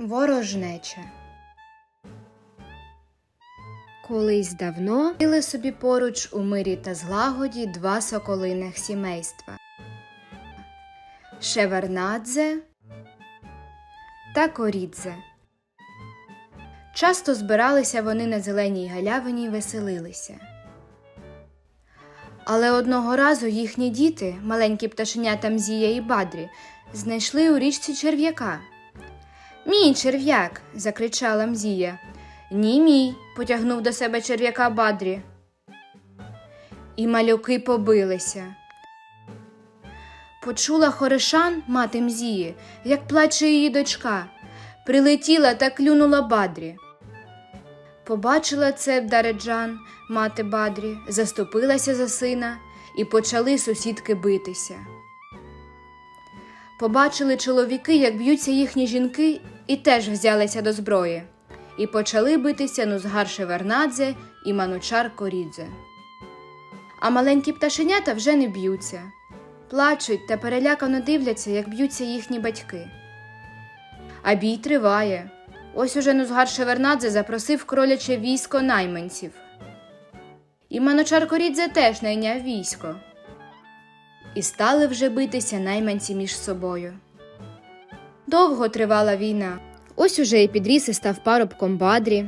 Ворожнеча. Колись давно жили собі поруч у мирі та злагоді два соколиних сімейства Шевернадзе та Корідзе. Часто збиралися вони на зеленій галявині й веселилися. Але одного разу їхні діти, маленькі пташенята Мзія і Бадрі, знайшли у річці черв'яка. Мій черв'як. закричала Мзія. Ні, мій, потягнув до себе черв'яка Бадрі. І малюки побилися. Почула Хоришан, мати Мзії, як плаче її дочка, прилетіла та клюнула Бадрі. Побачила це Дареджан, мати Бадрі, заступилася за сина, і почали сусідки битися. Побачили чоловіки, як б'ються їхні жінки, і теж взялися до зброї, і почали битися Нузгар Шевернадзе і Манучар Корідзе. А маленькі пташенята вже не б'ються, плачуть та перелякано дивляться, як б'ються їхні батьки. А бій триває. Ось уже Нузгар Шевернадзе запросив кроляче військо найманців. І Манучар Корідзе теж найняв військо. І стали вже битися найманці між собою. Довго тривала війна. Ось уже і підріс і став парубком Бадрі.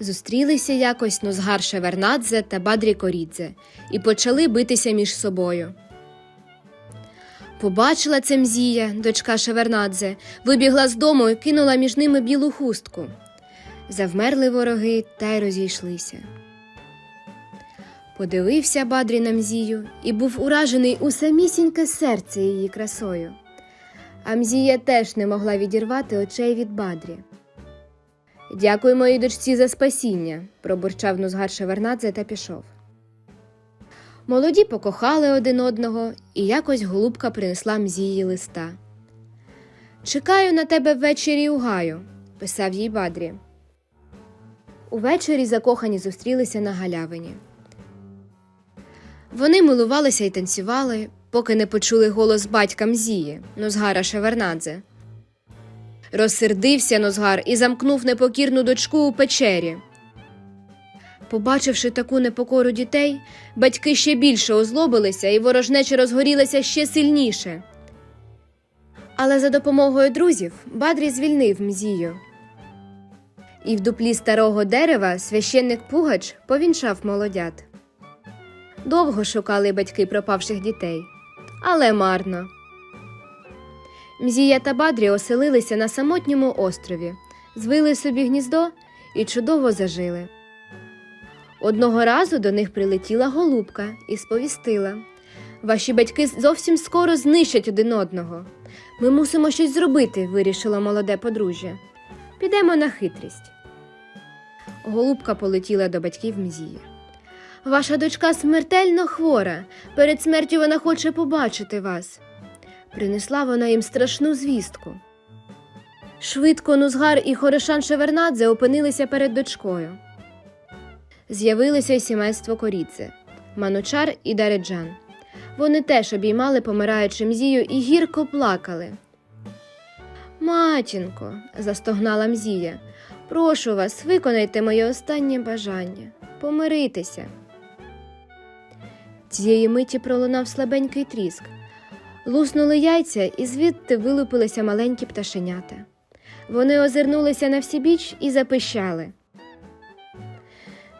Зустрілися якось Нозгар Шевернадзе та Бадрі Корідзе і почали битися між собою. Побачила це Мзія, дочка Шевернадзе, вибігла з дому і кинула між ними білу хустку. Завмерли вороги та й розійшлися. Подивився Бадрі на Мзію і був уражений у самісіньке серце її красою. А Мзія теж не могла відірвати очей від Бадрі. Дякую моїй дочці за спасіння, пробурчав Нузгар Шевернадзе та пішов. Молоді покохали один одного, і якось голубка принесла Мзії листа. Чекаю на тебе ввечері у гаю, писав їй Бадрі. Увечері закохані зустрілися на галявині. Вони милувалися і танцювали, поки не почули голос батька Мзії, Нозгара Шевернадзе. Розсердився Нозгар і замкнув непокірну дочку у печері. Побачивши таку непокору дітей, батьки ще більше озлобилися і ворожнеча розгорілася ще сильніше. Але за допомогою друзів Бадрі звільнив Мзію. І в дуплі старого дерева священник Пугач повінчав молодят. Довго шукали батьки пропавших дітей, але марно. Мзія та Бадрі оселилися на самотньому острові, звили собі гніздо і чудово зажили. Одного разу до них прилетіла голубка і сповістила Ваші батьки зовсім скоро знищать один одного. Ми мусимо щось зробити, вирішило молоде подружжя. Підемо на хитрість. Голубка полетіла до батьків Мзії. Ваша дочка смертельно хвора. Перед смертю вона хоче побачити вас. Принесла вона їм страшну звістку. Швидко Нузгар і Хоришан Шевернадзе опинилися перед дочкою. З'явилося й сімейство Коріце, Манучар і Дареджан. Вони теж обіймали помираючи Мзію і гірко плакали. Матінко, застогнала Мзія, прошу вас, виконайте моє останнє бажання помиритися. Цієї миті пролунав слабенький тріск. Луснули яйця, і звідти вилупилися маленькі пташенята. Вони озирнулися на всі біч і запищали.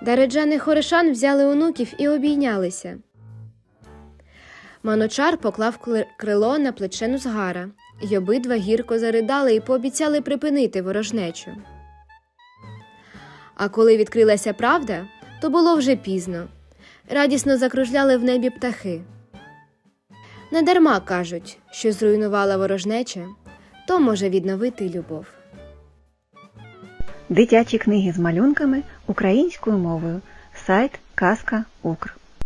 Дареджан і Хоришан взяли онуків і обійнялися. Маночар поклав крило на плече Нузгара, й обидва гірко заридали і пообіцяли припинити ворожнечу. А коли відкрилася правда, то було вже пізно. Радісно закружляли в небі птахи. Недарма кажуть, що зруйнувала ворожнече, то може відновити любов. Дитячі книги з малюнками українською мовою. Сайт Казка Укр.